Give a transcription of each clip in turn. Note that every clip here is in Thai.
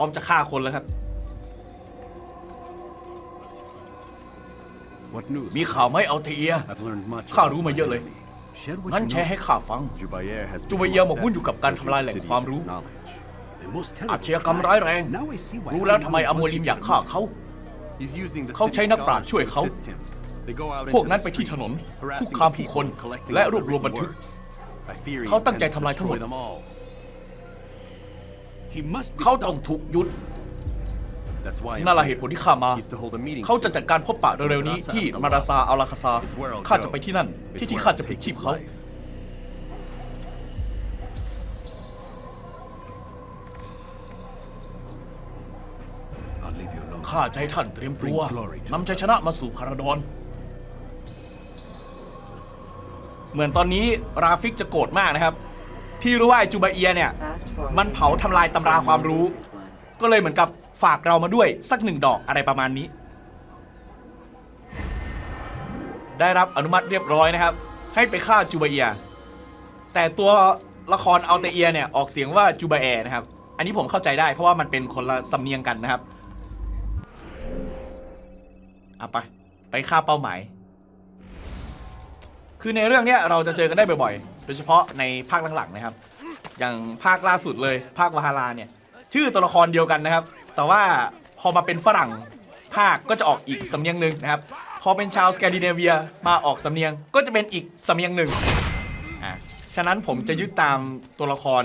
ร้อมจะฆ่าคนแล้วครับ What news? มีข่าวไหมเอาเทีย I've learned much. ข้า about รู้มาเยอะเลย enemy. Share what งั้น you แชร์ให้ know. ข้าฟัง Jubayer has จู become เบเยอร์หมกมุ่นอยู่กับการทำลายแหล่ง obsessed ความ with รู้ knowledge. The most อา terrible ชญากรรมร้ายแรง Now I see why รู้แล้วทำไม everyone อโม wants ลิม you อยาก to ฆ่า know. เขา He's using the เขา city ใช้นักปราชญ์ scholars ช่วย to เขา assist him. They go out พวก into นั้น the ไปที่ถนน streets, คุก harassing คามผู้คน people, collecting และ all ร the วบรวมบัน written ทึก words. I fear he เขาตั้งใจ intends to ทำลายทั้งหมด destroy เขาต้อง stopped. ถูกหยุด That's why I'm นั่นแหละ here. เหตุผลที่ข้ามา He's to hold a meeting เขาจะ soon. จัดการพบปะเร็วๆนี้ที่มาราซาอัลลาคาซา It's where I'll ข้าจะ go. ไปที่นั่น It's ที่ที่ where ข้า I'll จะปลิด take ชีพ his เขา life. I'll leave you alone. ข้าจะให้ท่านเตรียมตัว Bring glory to นำชัยชนะมาสู่พาราดอน เหมือนตอนนี้ราฟิกจะโกรธมากนะครับ ที่รู้ว่าไอ้จูบาเอียเนี่ย มันเผาทำลายตำราความรู้ ก็เลยเหมือนกับฝากเรามาด้วยสักหนึ่งดอกอะไรประมาณนี้ ได้รับอนุมัติเรียบร้อยนะครับ ให้ไปฆ่าจูบาเอีย แต่ตัวละครอัลเตเอียเนี่ยออกเสียงว่าจูบาแอนะครับ อันนี้ผมเข้าใจได้เพราะว่ามันเป็นคนละสำเนียงกันนะครับเอาไป ไปฆ่าเป้าหมาย คือในเรื่องเนี้ยเราจะเจอกันได้บ่อยๆ โดยเฉพาะในภาคหลังๆนะครับ อย่างภาคล่าสุดเลยภาควาฮาราเนี่ย ชื่อตัวละครเดียวกันนะครับ แต่ว่าพอมาเป็นฝรั่งภาคก็จะออกอีกสำเนียงหนึ่งนะครับ พอเป็นชาวสแกนดิเนเวียมาออกสำเนียงก็จะเป็นอีกสำเนียงหนึ่งอะฉะนั้นผมจะยึดตามตัวละคร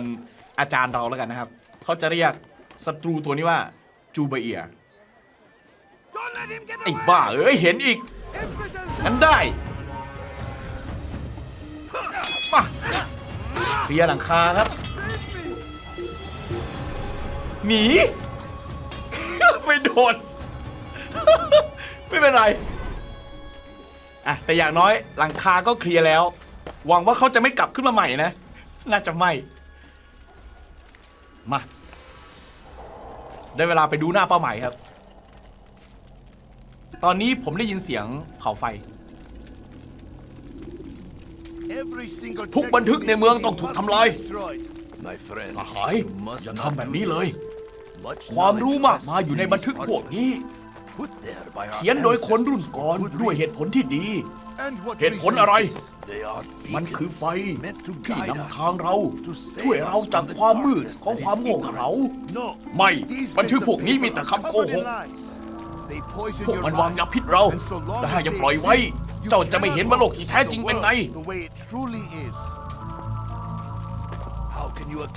อาจารย์เราแล้วกันนะครับ เขาจะเรียกศัตรูตัวนี้ว่าจูเบเอียไอ้บ้าเอ้ยเห็นอีกงั้นได้ มาเคลียร์หลังคาครับ หนี ไม่โดน ไม่เป็นไร อะ แต่อย่างน้อยหลังคาก็เคลียร์แล้ว หวังว่าเขาจะไม่กลับขึ้นมาใหม่นะ น่าจะไม่ มา ได้เวลาไปดูหน้าเป้าหมายครับ ตอนนี้ผมได้ยินเสียงเผาไฟ ทุกบันทึกในเมืองต้องถูกทำลาย My friend, สหาย you must อย่า not ทำแบบ do นี้เลย this. Much ความรู้ knowledge มาก of มายอยู่ในบันทึกพวกนี้ put there by our เขียนโดยคนรุ่น ancestors ก่อน for good ด้วยเห reason. ตุผลที่ดี เหเหตุตุผผลลอะอะไรไร They are มัน beacons คือไฟ meant to ที่ guide นำ us, ทางเรา to save ช่วย us เรา from จาก the ความมืด darkness ของ that ความ is โง่เขลา ignorance. ไม่บันทึกพวกนี้มีแต่คำโกหกพวกมันวางยาพิษเราและถ้ายังปล่อยไว้ เจ้าจะไม่เห็นว่าโลกที่แท้จริงเป็นไง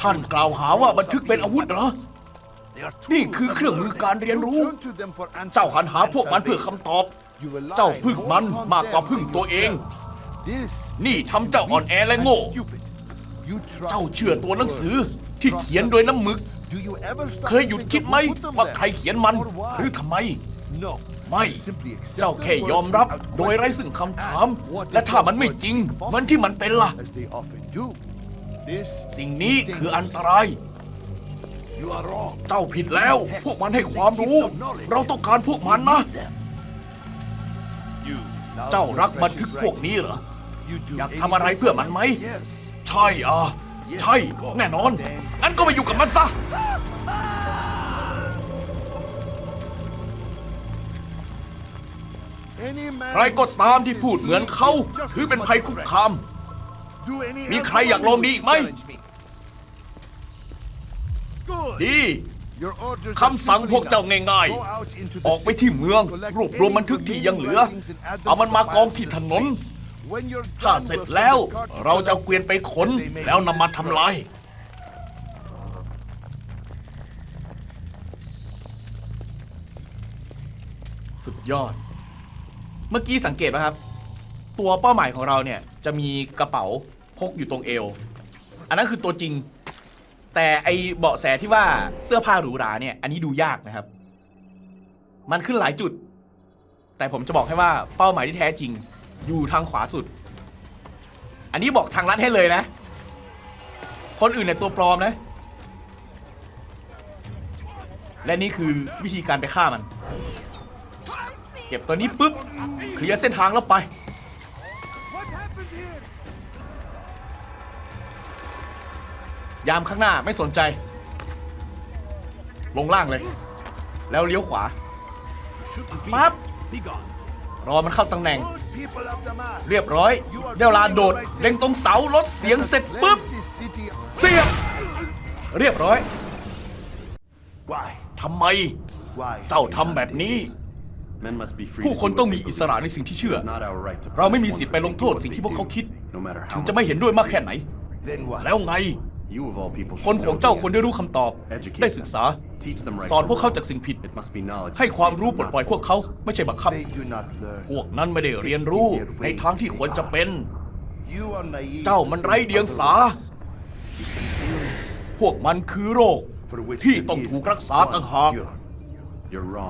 ท่านกล่าวหาว่าบันทึกเป็นอาวุธเหรอ นี่คือเครื่องมือการเรียนรู้ เจ้าหันหาพวกมันเพื่อคำตอบ เจ้าพึ่งมันมากกว่าพึ่งตัวเอง นี่ทำเจ้าอ่อนแอและโง่ เจ้าเชื่อตัวหนังสือที่เขียนโดยน้ำมึก เคยหยุดคิดไหมว่าใครเขียนมันหรือทำไม ไม่ เจ้าแค่ยอมรับโดยไร้ซึ่งคำถาม และถ้ามันไม่จริงมือนที่มันเป็นล่ะ สิ่งนี้คืออันตราย เจ้าผิดแล้ว พวกมันให้ความรู้ เราต้องการพวกมันนะ เจ้ารักบันทึกพวกนี้เหรอ อยากทำอะไรเพื่อมันไหม ใช่อะ ใช่ แน่นอน งั้นก็ไปอยู่กับมันซะ ใครก็ตามที่พูดเหมือนเขาถือเป็นภัยคุกคาม มีใครอยากลองดีอีกไหม ดีคำสั่งพวกเจ้าง่ายอๆออออกกไปไปที่ที่เมืเมือองงรรววบบรรววมมบับันนทึทึกกที่ที่ยัยังงเหเหลืลืออเอาเอามัมันนมามากกอองงที่ที่ถถนนนน ถ้าถ้าเสเสร็ร็จจแล้แล้ววเราเราจะจะเกวียนไปขน แล้วนำมาทำลายสุดยอด เมื่อกี้สังเกตไหมครับ ตัวเป้าหมายของเราเนี่ยจะมีกระเป๋าพกอยู่ตรงเอว อันนั้นคือตัวจริง แต่ไอเบาะแสที่ว่าเสื้อผ้าหรูหราเนี่ย อันนี้ดูยากนะครับ มันขึ้นหลายจุด แต่ผมจะบอกให้ว่าเป้าหมายที่แท้จริง อยู่ทางขวาสุด อันนี้บอกทางลัดให้เลยนะ คนอื่นเนี่ยตัวปลอมนะ และนี่คือวิธีการไปฆ่ามัน เก็บตัวนี้ปุ๊บ เคลียร์เส้นทางแล้วไป ยามข้างหน้าไม่สนใจ ลงล่างเลย แล้วเลี้ยวขวา Shouldn't be. ปั๊บ Be gone. รอมันเข้าตำแหน่ง Good people of the mass. เรียบร้อยได้เวลาโดด เล็งตรงเสาลดเสียงเสร็จปุ๊บ Cleanse this city. เสียบ เรียบร้อย Why? ทำไม Why? เจ้าทำแบบนี้ ผู้ to คน do ต้อง what มี they อิสระ believe. ในสิ่งที่เชื่อ It is not our right to เราไม่มี punish สิทธิ์ one ไป for ลงโทษ thinking สิ่ง what ที่ they พวกเขา do, คิด no matter ถึ how งจะไม่ much เห็น they ด้วยมาก disagree. แค่ไหน Then what? แล้วไง You of all people คน should ของ know เจ้า the ควรได้รู้ answer. คำตอบ Educate ได้ศึกษา them. Teach them right สอน from พวกเขา wrong. จากสิ่งผิด It must be knowledge ให้ that ความ frees รู้ them, ปลด not ปล่อยพวกเขา force. ไม่ใช่บังคับ They do not learn. พวกนั้นไม่ได้เรียนรู้ในทางที่ควรจะเป็น You are naive. เจ้ามันไร้เดียงสา พวกมันคือโรค For which ที่ there ต้อง is ถูกรักษา one ต่างหาก cure. You're wrong.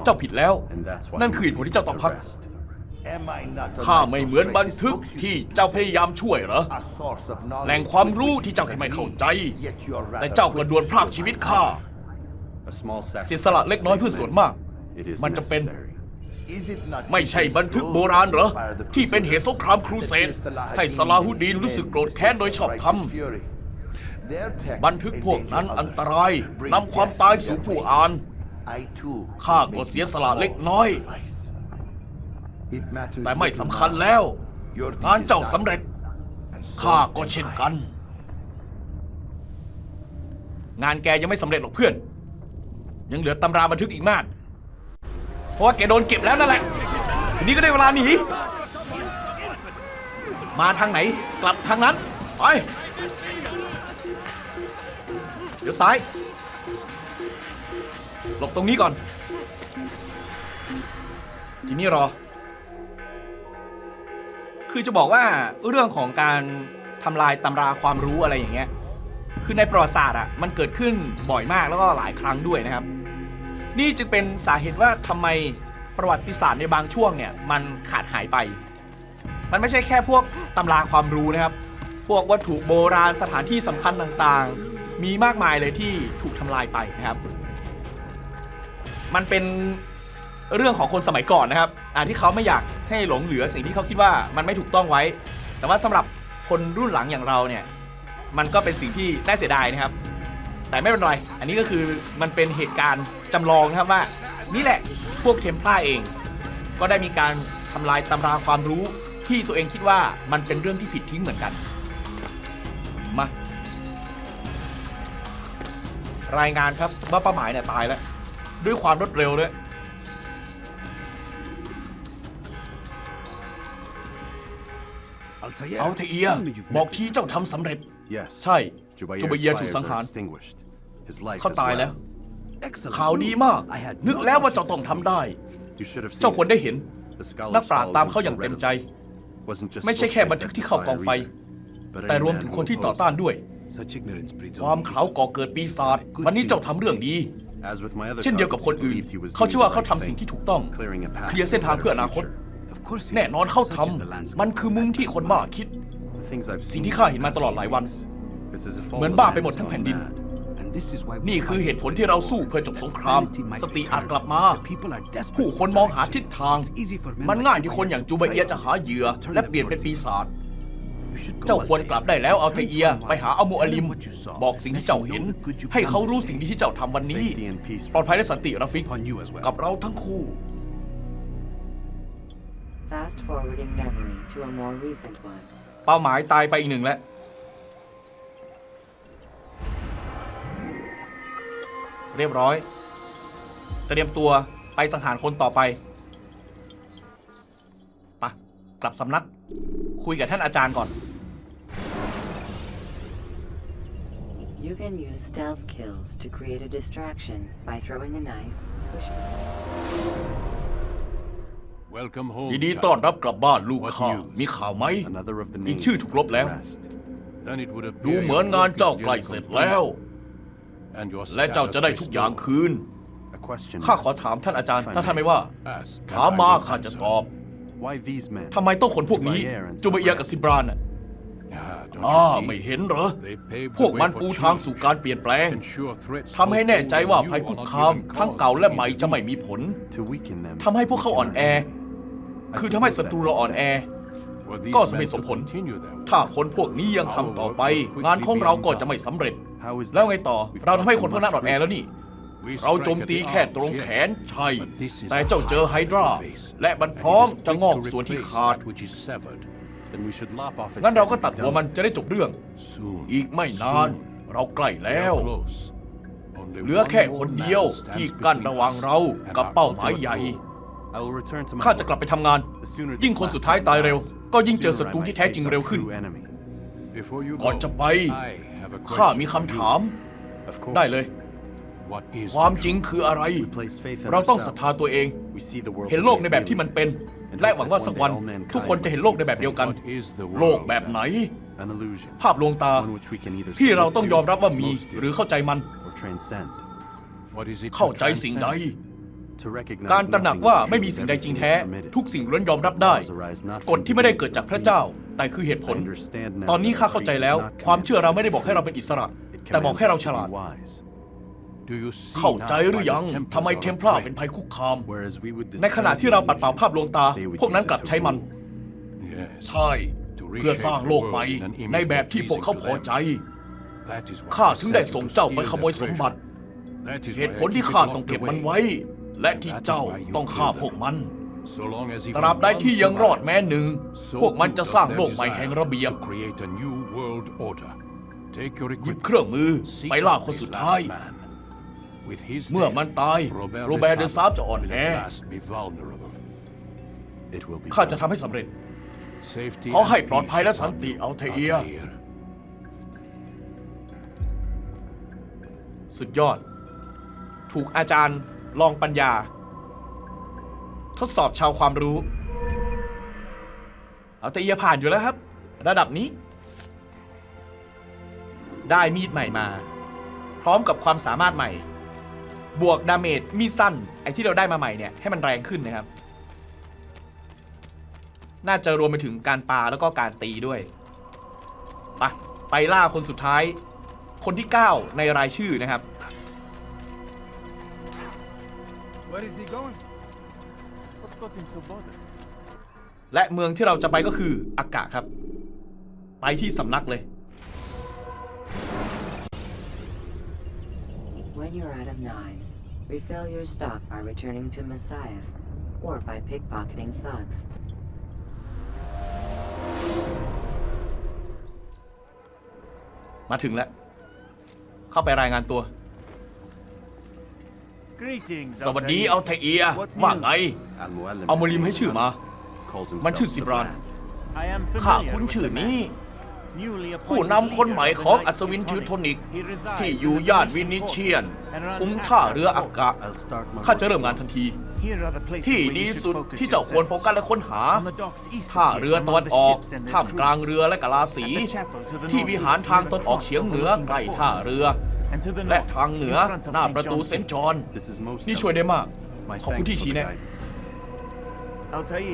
เจ้าผิดแล้ว And that's why นั่น you คือเหตุผลที่เจ้าต้อง must พัก rest. Am I not a ข้า man ไม่ of เหมือนบัน racist ทึก books you ที่ speak เจ้าพยายามช่วยเหรอ of? A source of knowledge แหล่งความรู้ with ที่เจ้าแค่ไม่เข้าใจ Yet you are rather แต่เจ้าก็ดวลพรากชีวิตข้า A small เสีย sacrifice สละเล็กน้อย to เพื่อ save ส่วน many. มาก It is มันจะเป็น necessary. Is it not ไม่ใช่บันทึกโบราณเหรอ ที่เป็นเหตุสงครามครูเสดให้สลาฮุดดีนรู้สึกโกรธแค้นโดยชอบธรรมบันทึกพวกนั้นอันตรายนำความตายสู่ผู้อ่าน ข้าก็เสียสละเล็กน้อย แต่ไม่สำคัญแล้วงานเจ้าสำเร็จ ข้าก็เช่นกัน งานแกยังไม่สำเร็จหรอกเพื่อน ยังเหลือตำราบันทึกอีกมาก เพราะว่าแกโดนเก็บแล้วนั่นแหละ ทีนี้ก็ได้เวลาหนี มาทางไหนกลับทางนั้น ไป เดี๋ยวซ้าย หลบตรงนี้ก่อน ทีนี้รอ คือจะบอกว่าเรื่องของการทำลายตำราความรู้อะไรอย่างเงี้ย คือในประวัติศาสตร์อะมันเกิดขึ้นบ่อยมากแล้วก็หลายครั้งด้วยนะครับ นี่จึงเป็นสาเหตุว่าทำไมประวัติศาสตร์ในบางช่วงเนี่ยมันขาดหายไป มันไม่ใช่แค่พวกตำราความรู้นะครับ พวกวัตถุโบราณสถานที่สำคัญต่างๆ มีมากมายเลยที่ถูกทำลายไปนะครับ มันเป็นเรื่องของคนสมัยก่อนนะครับอ่าที่เขาไม่อยากให้หลงเหลือสิ่งที่เขาคิดว่ามันไม่ถูกต้องไว้ แต่ว่าสำหรับคนรุ่นหลังอย่างเราเนี่ย มันก็เป็นสิ่งที่น่าเสียดายนะครับ แต่ไม่เป็นไร อันนี้ก็คือมันเป็นเหตุการณ์จำลองนะครับว่า นี่แหละพวกเทมพลาเอง ก็ได้มีการทำลายตำราความรู้ที่ตัวเองคิดว่ามันเป็นเรื่องที่ผิดทิ้งเหมือนกัน มา รายงานครับว่าป้าหมายเนี่ยตายแล้ว ด้วยความรวดเร็วด้วย Altair, เอาเถอะเอีย only you've บอก met ที่ with เจ้า success. ทำสำเร็จ Yes. ใช่ Jubayr's จูบเยียถูก fires สังหาร are extinguished. His life เขา as ตายแล้ว well. Excellent ข่าวดี news. มาก I had นึก no แล้วว่า doubt เจ้า you'd ต้อง succeed. ทำได้ You should have seen เจ้าควร it. ได้เห็น The scholars นักปราชญ์ followed ตาม those เขา who อย่าง read เต็ม it. ใจ Wasn't just ไม่ใช่ books แค่ by บันทึกที่เข้ากองไฟ fire either, but แต่ any รวม man ถึง who คนที่ต่อ opposed ต้าน it. ด้วย Such ignorance breeds ความ only เขา evil. ก่อเกิดปีศาจวันนี้เจ้าทำเรื่องดี As with my other เช่นเดียวกับ targets, คน he อื่น believed he was เขา doing เชื่อว่า the เขา right ทำสิ่ง thing, ที่ถูกต้อง clearing a path เคลียร์เส้น to a ทาง better เพื่ออนาคต future. Of course he แน่นอนเขา Such ท is the landscape ำมันคือมุมที่คนบ้าคิด The things I've สิ่ง seen ที่ in ข้า the เห็นมา past ตลอด few หลายวัน weeks, it's as if all เหมือน the บ้า land ไปหมด has ทั้ง gone แผ่นดิน mad. And this is why we นี่คือ fight เหตุผล to ที่เรา end สู้เพื่อจบสงคราม Sanity might สติ return. อาจกลับมา The people are desperate ผู้คน for มองหา direction. ทิศทาง It's easy for men มัน like ง่ายที่ Jubair คนอย่าง to จูบเอียจะหาเหยื่อ turn และ them เปลี่ยนเป็น towards ปี evil. ศาจ You should go, เจ้าควร Altair. กลับได้แล้วเอาเท Turn เอีย to ไปหาอัลมูอัลิม Tell him what you saw. บอกสิ่งที่เจ้าเห็น Let him know the good you've ให้เขา done รู้ today. สิ่งดีที่เจ้าทำวันนี้ Safety and peace ปลอดภัยและสันติราฟิก Upon you as well. กับเราทั้งคู่ Fast forwarding memory to a more recent one. เป้าหมายตายไปอีกหนึ่งแล้วเรียบร้อย เตรียมตัวไปสังหารคนต่อไปปะกลับสำนัก คุยกับท่านอาจารย์ก่อน You can use stealth kills to create a distraction by throwing a knife, pushing. Welcome home. ยินดี child. ต้อนรับกลับบ้านลูก What ข้า news? มีข่าวไหม Another of the อีก names ชื่อถูกลบแล้ว rest. Then it would ดู appear เหมือน your งาน work is เจ้าใกล้ nearly เสร็จ complete, แล้ว and your และเจ้า status จะได้ทุกอย่าง restored. คืน A question. ข้าขอ master. ถามท่านอาจารย์ If I ถ้าท่าน may. ไม่ว่า Ask, ถาม and I มา will ข้าจะ answer. ตอบ Why these men? ทำไมต้องคนพวกนี้ จูบเอียกับซิบรานอะ Ah, don't อ่า you see? ไม่เห็นเหรอ They paved พวก the way มัน for ปูทาง change. สู่การเปลี่ยนแปลง Ensure threats ทำให้แน่ใจว่าภัยคุกคามทั้งเก่าและใหม่จะไม่มีผล To weaken them. ทำให้พวกเขาอ่อนแอ คือทำให้ศัตรูเราอ่อนแอ Were these ก็ men ไม่สม to ผล continue their ถ้าคนพวกนี้ยังทำต่อไป งานของเราก็จะไม่สำเร็จ How is แล้ว that? ไงต่อ We've เราทำให้ caused คนพวกนั้นอ่อนแอแล้วนี่ We เราโจม strike at ตี the แค่ arms, ตรงแขน yes. ใช่ But this is แต่ a เจ้าเจอ hard ไฮดรา face, และมัน and พร้อม it is จะ quick งอก to ส่วนที่ replace ขาด that which is severed. Then we should lop off its งั้นเรา head ก็ and ตัด be หัว done มันจะได้จบเรื่อง Soon. อีกไม่นาน soon. เราใกล้แล้ว We are close. Only เหลือ one แค่ more คนเดียว man ที่ stands กั้น between ระหว่าง us เรา and กับ our เป้าหมาย ultimate ใหญ่ goal. I will return to my ข้าจะกลับ work. ไปทำงาน The sooner ยิ่ง this คน last สุดท้าย man ตายเร็ว dies, ก็ยิ่ง the เจอ sooner ศั I ตรู might ที่แท้จริง face เร็ว our ขึ้น true enemy. Before you ก่อน go, จะไป I have a ข้า question มี for คำ you. ถาม Of course. ได้เลย What is ความ the จริง truth? คืออะไร We place faith in เราต้องศรัท ourselves. ธาตัวเอง We see the world เห็น the โล way กใน it แบบที่ really มันเป็น is, and และ hope หวัง that ว่า one สัก day วัน all mankind ทุกคนจะเห็นโลกใน will แบ see บ the เดียวกัน What is the โลก world? แบบไหน An illusion. ภาพลวงตา One which we can either ที่เรา submit ต้อง to ยอมรับว่า as มี most do, หรือเข้าใจมัน or transcend. What is it to เข้าใจสิ่งใด transcend? To recognize การตระหนัก nothing ว่า is true ไม่มี if สิ่งใดจริง everything แท้ is permitted. ทุกสิ่งล้วนยอมรับได้ Laws arise not กฎ from ที่ไม่ได้ divinity เกิดจาก but พระเจ้า reason. แต่คือเหตุผล I understand now ตอนนี้ that ข้า our เข้าใจ faith แล้ว does not ความเชื่อเรา command ไม่ได้ us บอกให้เราเป็นอิสระ It แต่บอกให้เรา commands ฉ us to ลาด เข้า now ใจหรือ why ยัง the Templars ทำไม are เทมพลา afraid? เป็นภัยคุกคาม Whereas we would ในขณะ dispel ที่ the เราปัดเป่า illusion, ภาพลวงตา they would พวกนั้น use กลับ it to ใช้มัน rule. Yes. ใช่ เพื่อสร้างโลกใหม่ ในแบบที่พวกเขาพอใจ That is why ข้า I ถึงได้ sent you ส่ง to เจ้าไป steal ขโมย their สมบัติ treasure. That is เห why ตุ I ผลที่ keep it ข้าต้อง locked เก็บมัน away. ไว้ และที่เจ้าต้องฆ่าพวกมัน So long as ตราบ even ใด one ที่ยังรอด survives, แม้หนึ่ง so พวกมัน too จะ does สร้าง their โลกใหม่แห่ง desire ระเบียบ to create a new world order. Take your หยิบ equipment. เครื่องมือ Seek ไปล่า out คน this สุดท้าย เมื่อ death, มันตาย Robert โรแบร์เด de ซาร์ Sable จะอ่อน will แอ at last be vulnerable. It will be ข้าจะ done. ทำให้สำเร็จ Safety ขอให้ and ปลอดภัยและ peace สันติ upon เอาเทีย Altair. สุดยอด ถูกอาจารย์ลองปัญญา ทดสอบชาวความรู้ เอาแต่เอียผ่านอยู่แล้วครับ ระดับนี้ ได้มีดใหม่มา พร้อมกับความสามารถใหม่ บวกดาเมจมีดสั้นไอ้ที่เราได้มาใหม่เนี่ยให้มันแรงขึ้นนะครับ น่าจะรวมไปถึงการปาแล้วก็การตีด้วยไปไปล่าคนสุดท้าย คนที่ 9 ในรายชื่อนะครับ Where is he going? What's got him so bothered? และเมืองที่เราจะไปก็คืออากาครับ ไปที่สำนักเลย When you're out of knives, refill your stock by returning to Messiah or by pickpocketing thugs. มาถึงแล้ว เข้าไปรายงานตัว Greetings. สวัสดีอัลเทเอีย What ว่า news? ไง Al-Muallim เอาโมลิมให้ชื่อมา calls มัน himself ชื่อซิบราน Sabran. I am ข้า familiar คุ้น with ชื่อ the นี้ man. ผู้นำคนใหม่ของอัศวินทิวโทนิก ที่อยู่ย่านวินิเชียนคุ้มท่าเรืออากาศข้าจะเริ่มงานทันที ที่ดีสุดที่เจ้าควรโฟกัสและค้นหาท่าเรือตอนออกท่ามกลางเรือและกะลาสี ที่วิหารทางตอนออกเฉียงเหนือใกล้ท่าเรือ และทางเหนือหน้าประตูเซนจอนนี่ช่วยได้มาก ขอบคุณที่ชี้แนะ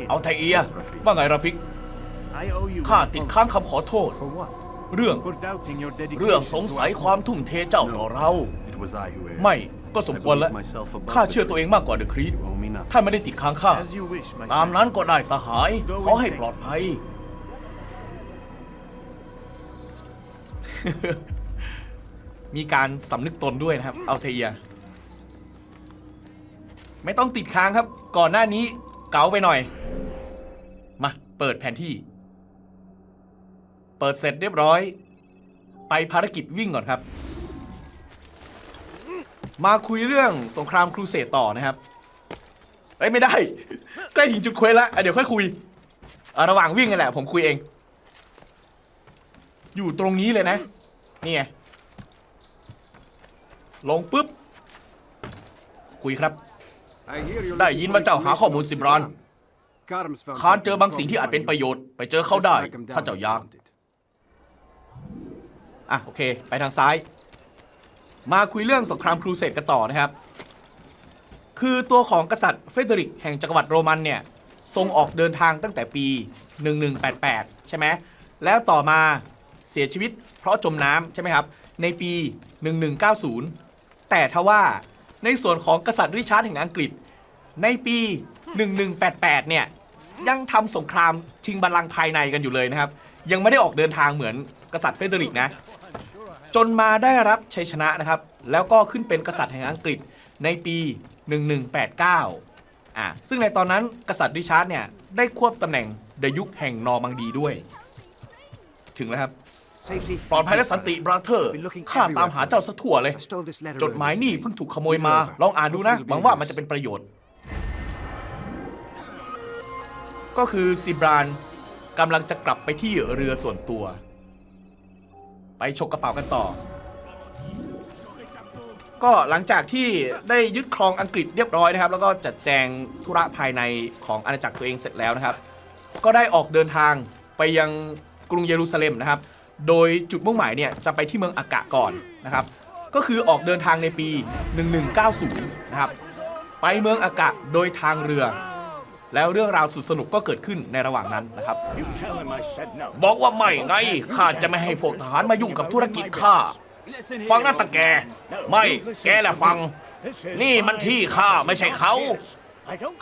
เอาไทเอียว่าไงราฟิก ข้า an ติด apology. ค้างคำขอโทษ For what? เรื่อง For doubting your เรื่อง dedication สง to สัย our ความ cause. ทุ่มเทเจ้าต่อเรา It was I who erred. ไม่ก็สมควรแล้ว I believe myself above ข้า the เชื่อตัวเองมากกว่าเดอะครีด You owe me nothing. ท่านไม่ได้ติดค้างข้า As you wish, my ตาม friend. นั้นก็ได้สหาย Go ขอให้ in ปลอดภัย มีการสำนึกตนด้วยนะครับ เอาเทีย ไม่ต้องติดค้างครับ ก่อนหน้านี้เก๋าไปหน่อย มา เปิดแผนที่ เปิดเสร็จเรียบร้อย ไปภารกิจวิ่งก่อนครับ มาคุยเรื่องสงครามครูเสดต่อนะครับ เอ้ยไม่ได้ ใกล้ถึงจุดเควสแล้วอะเดี๋ยวค่อยคุยอะระหว่างวิ่งกันแหละ ผมคุยเอง อยู่ตรงนี้เลยนะ นี่ไง ลงปุ๊บ คุยครับ ได้ยินว่าเจ้าหาข้อมูลสิบล้านคานเจอบางสิ่งที่อาจเป็นประโยชน์ ไปเจอเขาได้ ถ้าเจ้าอยาก อะโอเค ไปทางซ้าย มาคุยเรื่องสงครามครูเสดกันต่อนะครับ คือตัวของกษัตริย์เฟเดริกแห่งจักรวรรดิโรมันเนี่ยทรงออกเดินทางตั้งแต่ปี 1188 ใช่ไหมแล้วต่อมาเสียชีวิตเพราะจมน้ำใช่ไหมครับ ในปี 1190 แต่ทว่าในส่วนของกษัตริย์ริชาร์ดแห่งอังกฤษ ในปี 1188 เนี่ยยังทำสงครามชิงบัลลังก์ภายในกันอยู่เลยนะครับ ยังไม่ได้ออกเดินทางเหมือนกษัตริย์เฟเดริกนะ จนมาได้รับชัยชนะนะครับ แล้วก็ขึ้นเป็นกษัตริย์แห่งอังกฤษในปี 1189อะซึ่งในตอนนั้นกษัตริย์ริชาร์ดเนี่ย ได้ควบตำแหน่งเดยุคแห่งนอร์มังดีด้วย ถึงแล้วครับ Safety. ปลอดภัยและสันติบราเธอร์ข้าตามหาเจ้าสะทั่วเลย I stole this letter จดหมายนี่เพิ่งถูกขโมยมา ลองอ่านดูนะหวังว่ามันจะเป็นประโยชน์ ก็คือซิบรานกำลังจะกลับไปที่เรือส่วนตัวไป ฉกกระเป๋ากันต่อ ก็หลังจากที่ได้ยึดครองอังกฤษเรียบร้อยนะครับ แล้วก็จัดแจงธุระภายในของอาณาจักรตัวเองเสร็จแล้วนะครับ ก็ได้ออกเดินทางไปยังกรุงเยรูซาเล็มนะครับ โดยจุดมุ่งหมายเนี่ยจะไปที่เมืองอากะก่อนนะครับ ก็คือออกเดินทางในปี 1190 นะครับ ไปเมืองอากะโดยทางเรือ แล้วเรื่องราวสุดสนุกก็เกิดขึ้นในระหว่างนั้นนะครับ บอกว่าไม่ไงข้าจะไม่ให้พวกทหารมายุ่งกับธุรกิจข้าฟังนะตะแก ไม่แกแหละฟัง นี่มันที่ข้าไม่ใช่เขา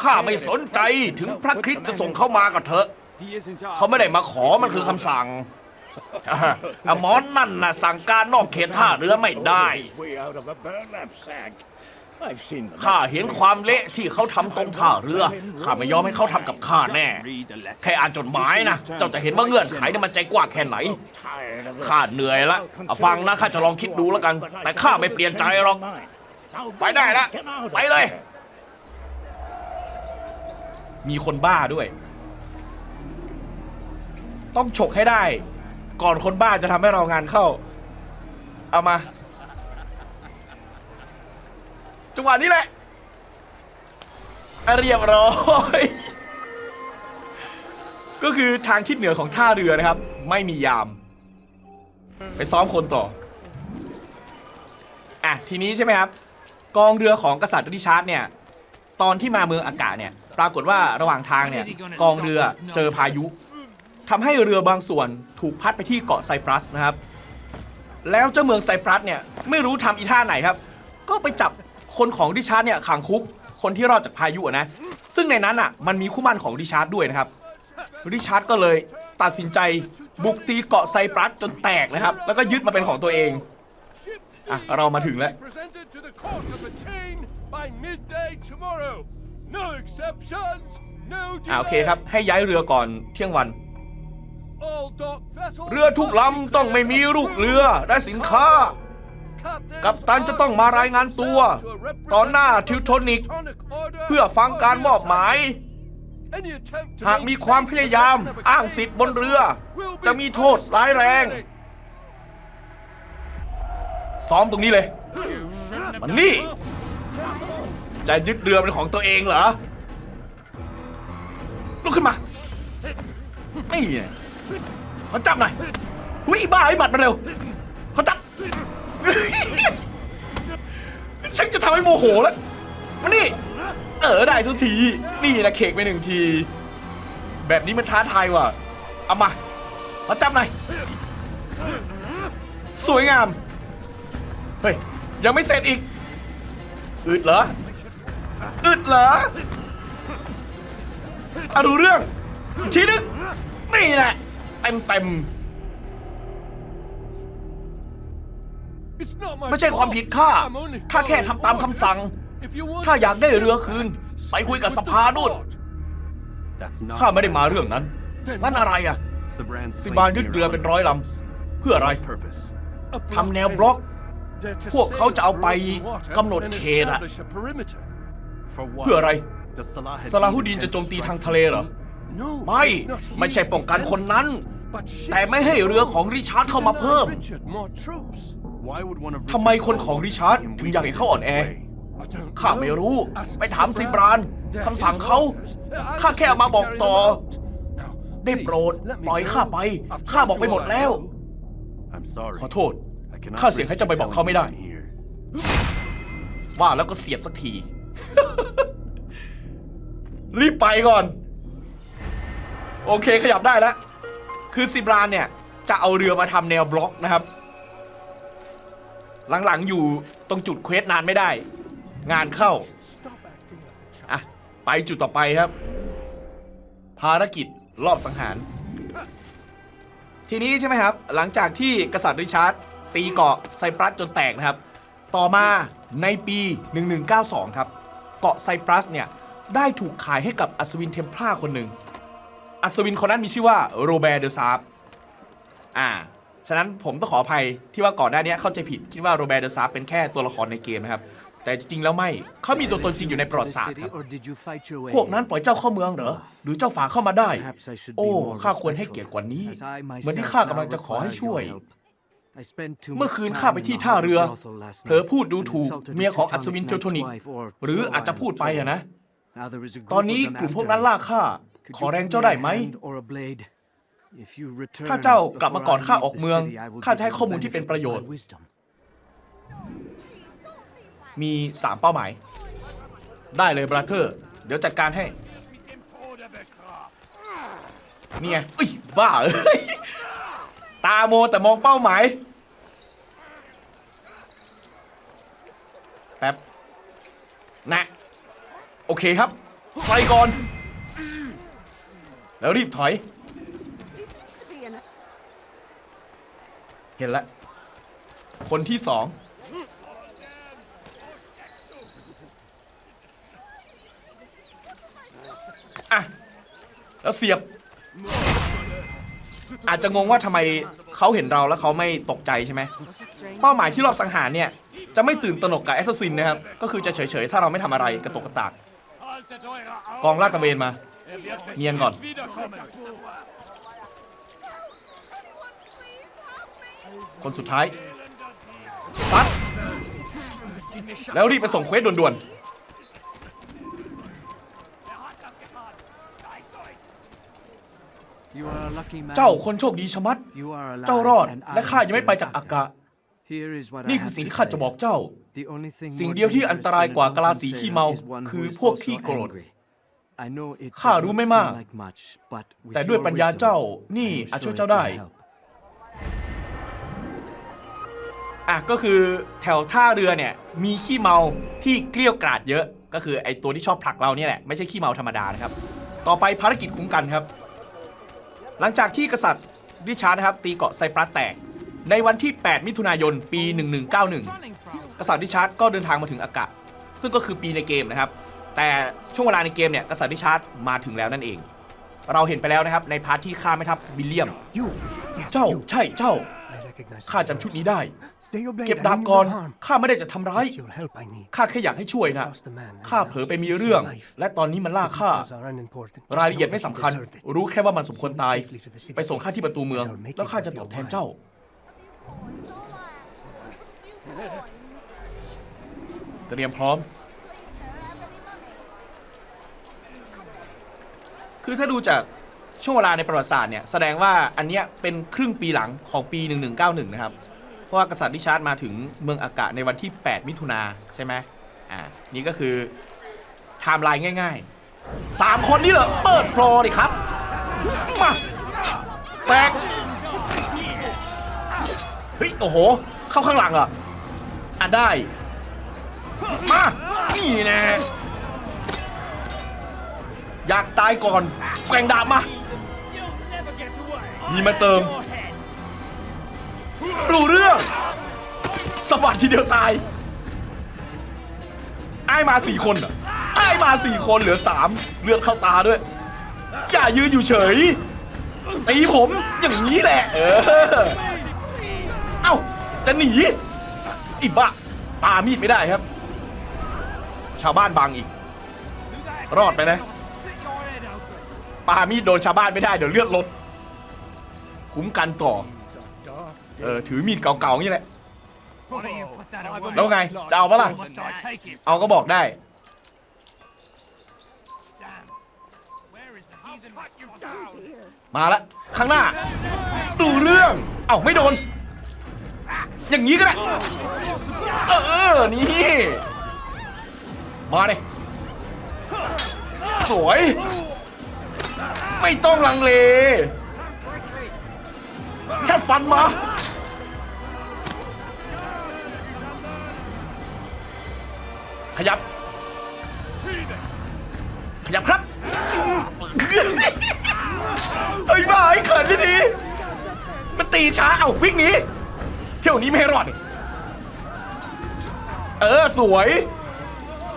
ข้าไม่สนใจถึงพระคริสต์จะส่งเข้ามาก็เถอะเขาไม่ได้มาขอมันคือคำสั่งอะอะหมอนนั่นนะสั่งการนอกเขตท่าเรือไม่ได้ ข้าเห็นความเละที่เขาทำตรงท่าเรือ ข้าไม่ยอมให้เขาทำกับข้าแน่ แค่อ่านจดหมายนะ เจ้าจะเห็นว่าเงื่อนไขเนี่ยมันใจกว้างแค่ไหน ข้าเหนื่อยละเอาฟังนะข้าจะลองคิดดูแล้วกัน แต่ข้าไม่เปลี่ยนใจหรอก ไปได้ละ ไปเลย มีคนบ้าด้วย ต้องฉกให้ได้ ก่อนคนบ้าจะทำให้เรางานเข้า เอามา จังหวะนี้แหละเรียบร้อย ก็คือทางทิศเหนือของท่าเรือนะครับ ไม่มียาม ไปซ้อมคนต่อ อะ ทีนี้ใช่ไหมครับ กองเรือของกษัตริย์ริชาร์ดเนี่ย ตอนที่มาเมืองอากาศเนี่ย ปรากฏว่าระหว่างทางเนี่ย กองเรือเจอพายุทำให้เรือบางส่วนถูกพัดไปที่เกาะไซปรัสนะครับ แล้วเจ้าเมืองไซปรัสเนี่ยไม่รู้ทำอีท่าไหนครับ ก็ไปจับ คนของริชาร์ดเนี่ยขังคุกคนที่รอดจากพายุอะนะซึ่งในนั้นอะมันมีคู่หมั่นของริชาร์ดด้วยนะครับริชาร์ดก็เลยตัดสินใจบุกตีเกาะไซปรัสจนแตกนะครับ แล้วก็ยึดมาเป็นของตัวเองอะเรามาถึงแล้ว Presented to the court of the chain by midday tomorrow. No exceptions, no อ่าโอเคครับ ให้ย้ายเรือก่อนเที่ยงวัน All dock vessels เรือทุกลำต้องไม่มีลูกเรือและสินค้า กัปตันจะต้องมารายงานตัว ต่อหน้าทิวโทนิก เพื่อฟังการมอบหมาย หากมีความพยายามอ้างสิทธิ์บนเรือ จะมีโทษร้ายแรง ซ้อมตรงนี้เลย มันนี่ จะยึดเรือเป็นของตัวเองเหรอ ลุกขึ้นมานี่ไงขอจับหน่อยวิบ้าไอ้บัตรมาเร็วขอจับ ฉันจะทำให้โมโหแล้วมานี่ เออได้สักที นี่นะเค้กไปหนึ่งที แบบนี้มันท้าทายว่ะ เอามาขอจับหน่อย สวยงาม เฮ้ย ยังไม่เสร็จอีก อึดเหรอ อึดเหรออะดูเรื่อง ทีนึงนี่แหละเต็มเต็ม ไม่ใช่ความผิดข้า ข้าแค่ทำตามคำสั่ง ถ้าอยากได้เรือคืน ไปคุยกับสภานู่น That's not ข้าไม่ได้มาเรื่องนั้น นั่นอะไรอะ Sabran's สิบานยึดเรือเป็นร้อยลำ เพื่ออะไร purpose. ทำแนวบล็อก พวกเขาจะเอาไปกำหนดเขตอะ For เพื่อ what? อะไร Does Salah ซาลาฮุดดีนจะโจมตีทางทะเลเหรอ ไม่ ไม่ใช่ป้องกันคนนั้น แต่ไม่ให้เรือของริชาร์ดเข้ามาเพิ่ม Why would one of ทำไม Richard's คนของ followers ริชาร์ด see him ถึงอยากเห็นเขาอ่อนแอ weak this way? ข้าไม่รู้ ไปถามซิบรานคำสั่งเขา ข้าแค่เอามาบอกต่อ ได้โปรดปล่อยข้าไป ข้าบอกไปหมดแล้ว I'm sorry. ขอโทษ I cannot ข้าเสียงให้ risk เจ้าไปบอกเขาไม่ได้ telling you I'm here. ว่าแล้วก็เสียบสักที รีบไปก่อน โอเคขยับได้แล้ว คือซิบรานเนี่ย จะเอาเรือมาทำแนวบล็อกนะครับ หลังๆอยู่ตรงจุดเควสนานไม่ได้ งานเข้าอะไปจุดต่อไปครับ ภารกิจรอบสังหาร ทีนี้ใช่ไหมครับ หลังจากที่กษัตริย์ริชาร์ดตีเกาะไซปรัสจนแตกนะครับ ต่อมาในปี 1192 ครับ เกาะไซปรัสเนี่ย ได้ถูกขายให้กับอัศวินเทมพลาคนหนึ่งอัศวินคนนั้นมีชื่อว่าโรแบร์เดอซาร์อ่าะนั้นผมต้องขออภัยที่ว่าก่อนหน้านี้เข้าใจผิดคิดว่าโรแบร์เดอซาร์เป็นแค่ตัวละครในเกมนะครับ แต่จริงๆแล้วไม่เขามีตัวตนจริงอยู่ในประวัติศาสตร์ครับพวกนั้นปล่อยเจ้าเข้าเมืองเหรอหรือเจ้าฝาเข้ามาได้ โอ้ข้าควรให้เกียรติกว่านี้เหมือนที่ข้ากำลังจะขอให้ช่วย เมื่อคืนข้าไปที่ท่าเรือเผลอพูดดูถูกเมียของอัศวินเทลโทนิก หรืออาจจะพูดไปอะนะ ตอนนี้กลุ่มพวกนั้นล่าข้าขอแรงเจ้าได้ไหม ถ้าเจ้ากลับมาก่อนข้าออกเมือง ข้าจะให้ข้อมูลที่เป็นประโยชน์ มี 3 เป้าหมาย ได้เลยบราเธอร์ เดี๋ยวจัดการให้ นี่ไงอุ้ยบ้าเอ้ย ตาโมแต่มองเป้าหมาย แป๊บ นะ โอเคครับใส่ก่อน แล้วรีบถอย ห็นแล้วคนที่สองอะแล้วเสียบ อาจจะงงว่าทำไมเขาเห็นเราแล้วเขาไม่ตกใจใช่ไหมเป้าหมายที่รอบสังหารเนี่ย จะไม่ตื่นตระหนกกับแอสซัสซินนะครับ ก็คือจะเฉย ๆ ถ้าเราไม่ทำอะไรกระตกกระตากกองลาดตะเวนมา เนียนก่อน คนสุดท้ายซัดแล้วรีบไปส่งเควสด่วนๆ เจ้าคนโชคดีชะมัด เจ้ารอดและข้ายังไม่ไปจากอากานี่คือสิ่งที่ข้าจะบอกเจ้า สิ่งเดียวที่อันตรายกว่ากะลาสีขี้เมา คือพวกที่โกรธข้ารู้ไม่มาก แต่ด้วยปัญญาเจ้านี่อาจช่วยเจ้าได้ อะก็คือแถวท่าเรือเนี่ยมีขี้เมาที่เกลี้ยวกราดเยอะ ก็คือไอตัวที่ชอบผลักเราเนี่ยแหละไม่ใช่ขี้เมาธรรมดานะครับ ต่อไปภารกิจคุ้มกันครับ หลังจากที่กษัตริย์ริชาร์ดนะครับ ตีเกาะไซปรัสแตก ในวันที่ 8 มิถุนายนปี 1191 กษัตริย์ริชาร์ดก็เดินทางมาถึงอากาศซึ่งก็คือปีในเกมนะครับ แต่ช่วงเวลาในเกมเนี่ยกษัตริย์ริชาร์ดมาถึงแล้วนั่นเอง เราเห็นไปแล้วนะครับในพาร์ทที่ฆ่าไม่ทัพวิลเลียมเจ้าใช่เจ้า ข้าจำชุดนี้ได้ เก็บดาบก่อน ข้าไม่ได้จะทำร้าย ข้าแค่อยากให้ช่วยนะ ข้าเผลอไปมีเรื่อง และตอนนี้มันล่าข้า รายละเอียดไม่สำคัญ รู้แค่ว่ามันสมควรตาย ไปส่งข้าที่ประตูเมือง แล้วข้าจะตอบแทนเจ้า เตรียมพร้อม คือถ้าดูจาก ช่วงเวลาในประวัติศาสตร์เนี่ยแสดงว่าอันเนี้ยเป็นครึ่งปีหลังของปี 1191 นะครับ เพราะว่ากษัตริย์ริชาร์ดมาถึงเมืองอากาศในวันที่ 8 มิถุนาใช่ไหมอ่านี่ก็คือไทม์ไลน์ง่าย ๆ 3 คนนี้เหรอเปิดฟลอร์ดิครับมาแตกเฮ้ยโอ้โห เข้าข้างหลังเหรออะได้ มา นี่แน่อยากตายก่อนแกว่งดาบมา มีมาเติม รู้เรื่องสวัสดทีเดียวตายไอ้มาสี่คนเหรอไอ้มาสี่คนเหลือสามเลือดเข้าตาด้วย อย่ายืนอยู่เฉยตีผมอย่างนี้แหละ เออ เอ้า จะหนีอีบ้าปามีดไม่ได้ครับ ชาวบ้านบังอีก รอดไปนะปามีดโดนชาวบ้านไม่ได้เดี๋ยวเลือดลด คุ้มกันต่อ เออถือมีดเก่าๆนี่แหละ แล้วไง จะเอาปะล่ะ เอาก็บอกได้ มาละ ข้างหน้า ดูเรื่อง เอ้าไม่โดน อย่างนี้ก็ได้ เออ นี่ มาเลยสวย ไม่ต้องลังเล แค่ฟันมา ขยับ ขยับครับ เฮ้ยบ้าไอ้เขินพี่ดี มันตีช้า เอ้าวิ่งหนีเที่ยวนี้ไม่ให้รอด เออ สวย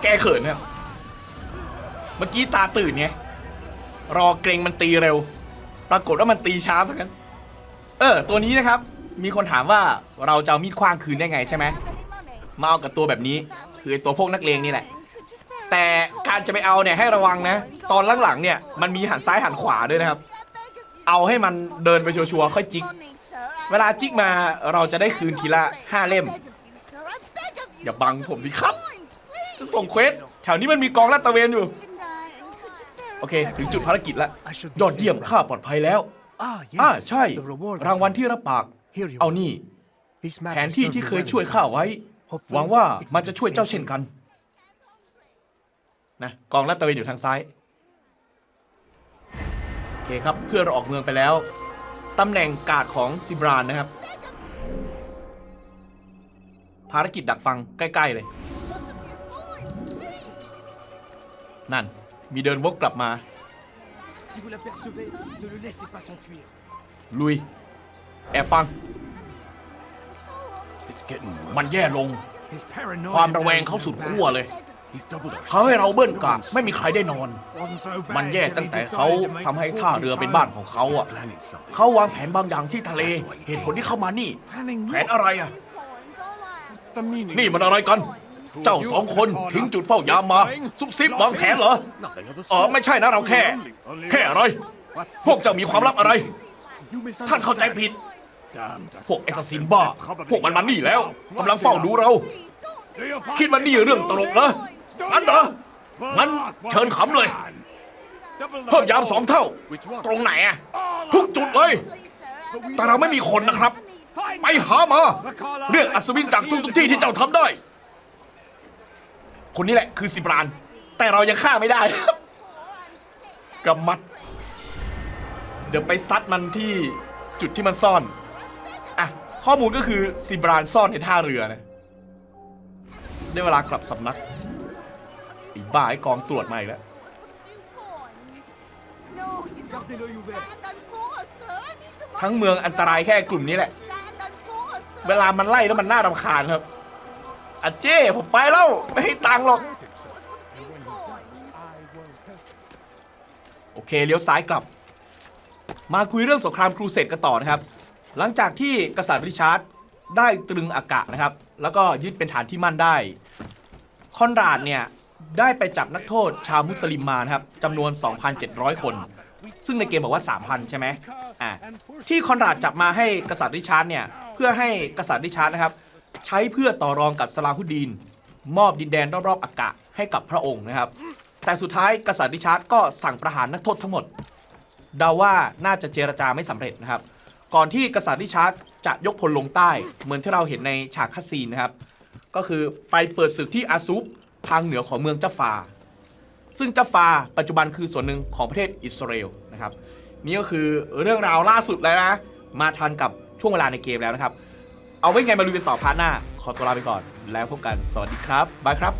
แกเขินเนี่ย เมื่อกี้ตาตื่นไง รอเกรงมันตีเร็ว ปรากฏว่ามันตีช้าสักงั้น เออ ตัวนี้นะครับ มีคนถามว่าเราจะเอามีดคว้างคืนได้ไงใช่ไหมมาเอากับตัวแบบนี้ คือตัวพวกนักเลงนี่แหละ แต่การจะไปเอาเนี่ยให้ระวังนะ ตอนหลังๆเนี่ยมันมีหันซ้ายหันขวาด้วยนะครับ เอาให้มันเดินไปชัวร์ๆค่อยจิก เวลาจิกมาเราจะได้คืนทีละห้าเล่ม อย่าบังผมสิครับ จะส่งเควสแถวนี้มันมีกองลาดตระเวนอยู่ โอเค ถึงจุดภารกิจแล้วยอดเยี่ยมข้าปลอดภัยแล้ว อ่า ใช่ The reward. รางวัลที่รับปาก Here you เอา are. นี่ This map แผน will ที่ serve ที่ you เคย well ช่วย in ข้า future. ไว้ Hopefully หวังว่า it มันจะช่วย will do เจ้า the เช่น same กัน นะ กองลาดตระเวนอยู่ทางซ้าย โอเคครับ เพื่อนเราออกเมืองไปแล้ว ตำแหน่งการ์ดของซิบรานนะครับ ภารกิจดักฟังใกล้ ๆ เลย นั่น มีเดินวกกลับมา Si vous l'apercevez, ne le laissez pas s'enfuir. ลุยแอบฟัง It's getting worse. มันแย่ลง His paranoia ความระแวง now is เขาสุด bad. ขั้วเลย He's doubled our เขาให้เราเบิ้ลกะไม่มีใครได้นอน Wasn't so bad มันแย่ till he ตั้งแต่เขา decided to make ทำให้ the ท่า port เรือ his เป็น home. บ้านของเขาอะ planning something. เขาวางแผนบางอย่างที่ทะเล เหตุผลที่เข้ามานี่ Planning แผ what? นอะไรอะ What's the meaning? นี่มันอะไรกัน เจ้าสองคนทิ้งจุดเฝ้ายามมา ซุบซิบวางแผนเหรอ Nothing of the อ๋อ sort. ไม่ใช่นะเราแค่ แค่อะไร พวกเจ้ามีความลับอะไร ท่านเข้าใจผิด พวกเอ็กซ์ซินบ้า พวกมันมานี่แล้วกำลังเฝ้าดูเรา คิดว่านี่เรื่องตลกเหรองั้นเหรองั้นเชิญขำเลย เพิ่มยามสองเท่า ตรงไหนอะทุกจุดเลย แต่เราไม่มีคนนะครับ ไปหามา เรื่องอัศวินจากทุกทุกๆที่ที่เจ้าทำได้ คนนี้แหละคือสิบราน แต่เรายังฆ่าไม่ได้กำมัด เดี๋ยวไปซัดมันที่จุดที่มันซ่อนอะข้อมูลก็คือซิบรานซ่อนในท่าเรือนะได้เวลากลับสำนักอ้บ้าไอ้กองตรวจมาอีกแล้วทั้งเมืองอันตรายแค่กลุ่มนี้แหละ เวลามันไล่แล้วมันน่ารำคาญครับ อาเจ้ผมไปแล้ว ไม่ให้ตังค์หรอก โอเคเลี้ยวซ้ายกลับ มาคุยเรื่องสงครามครูเสดกันต่อนะครับ หลังจากที่กษัตริย์ริชาร์ดได้ตรึงอากาศนะครับ แล้วก็ยึดเป็นฐานที่มั่นได้ คอนราดเนี่ย ได้ไปจับนักโทษชาวมุสลิมมานะครับจำนวน 2,700 คน ซึ่งในเกมบอกว่า 3,000 ใช่ไหมอ่าที่คอนราดจับมาให้กษัตริย์ริชาร์ดเนี่ย เพื่อให้กษัตริย์ริชาร์ดนะครับ ใช้เพื่อต่อรองกับสลาฮุดดีน มอบดินแดนรอบๆอากาศให้กับพระองค์นะครับ แต่สุดท้ายกษัตริย์ริชาร์ดก็สั่งประหารนักโทษทั้งหมด เดาว่าน่าจะเจรจาไม่สำเร็จนะครับ ก่อนที่กษัตริย์ริชาร์ดจะยกพลลงใต้ เหมือนที่เราเห็นในฉากคัสซีนนะครับ ก็คือไปเปิดศึกที่อาซุปทางเหนือของเมืองจัฟฟา ซึ่งจัฟฟาปัจจุบันคือส่วนหนึ่งของประเทศอิสราเอลนะครับ นี่ก็คือเรื่องราวล่าสุดแล้วนะ มาทันกับช่วงเวลาในเกมแล้วนะครับ เอาไว้ไงมาลุยกันต่อพาร์ทหน้า ขอตัวลาไปก่อน แล้วพบกันสวัสดีครับบายครับ